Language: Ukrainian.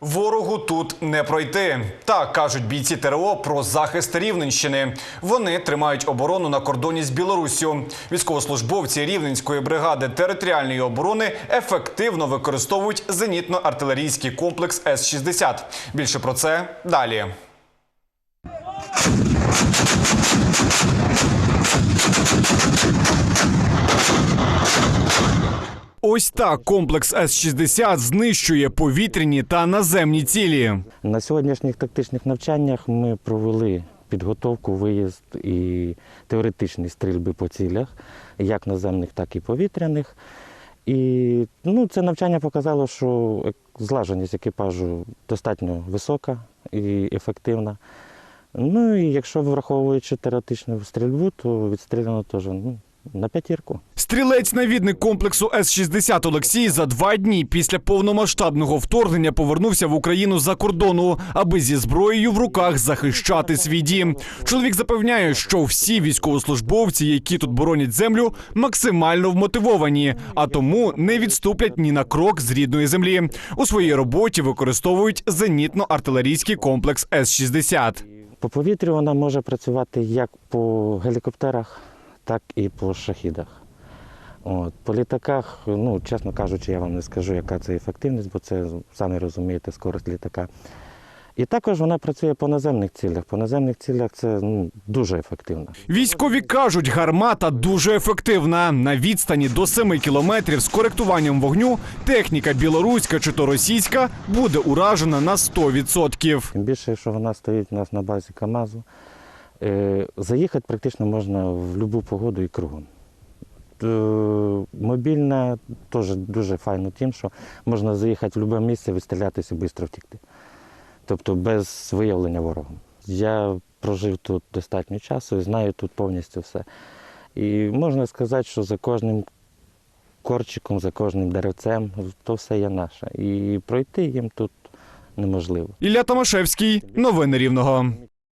Ворогу тут не пройти. Так кажуть бійці ТРО про захист Рівненщини. Вони тримають оборону на кордоні з Білоруссю. Військовослужбовці Рівненської бригади територіальної оборони ефективно використовують зенітно-артилерійський комплекс С-60. Більше про це далі. Ось так комплекс С-60 знищує повітряні та наземні цілі. На сьогоднішніх тактичних навчаннях ми провели підготовку, виїзд і теоретичні стрільби по цілях, як наземних, так і повітряних. І ну, це навчання показало, що злаженість екіпажу достатньо висока і ефективна. Ну і якщо враховуючи теоретичну стрільбу, то відстріляно теж ну, на п'ятірку. Стрілець-навідник комплексу С-60 Олексій за два дні після повномасштабного вторгнення повернувся в Україну за кордону, аби зі зброєю в руках захищати свій дім. Чоловік запевняє, що всі військовослужбовці, які тут боронять землю, максимально вмотивовані, а тому не відступлять ні на крок з рідної землі. У своїй роботі використовують зенітно-артилерійський комплекс С-60. По повітрю вона може працювати як по гелікоптерах, так і по шахідах. От. По літаках, ну, чесно кажучи, я вам не скажу, яка це ефективність, бо це, самі розумієте, скорость літака. І також вона працює по наземних цілях. По наземних цілях це ну, дуже ефективно. Військові кажуть, гармата дуже ефективна. На відстані до 7 кілометрів з коректуванням вогню техніка білоруська чи то російська буде уражена на 100%. Тим більше, що вона стоїть у нас на базі КАМАЗу, заїхати практично можна в будь-яку погоду і кругом. Е, Мобільна теж дуже файно тим, що можна заїхати в будь-яке місце, відстрілятися і швидко втікти. Тобто без виявлення ворогом. Я прожив тут достатньо часу і знаю тут повністю все. І можна сказати, що за кожним корчиком, за кожним деревцем, то все є наше. І пройти їм тут неможливо. Ілля Томашевський, новини Рівного.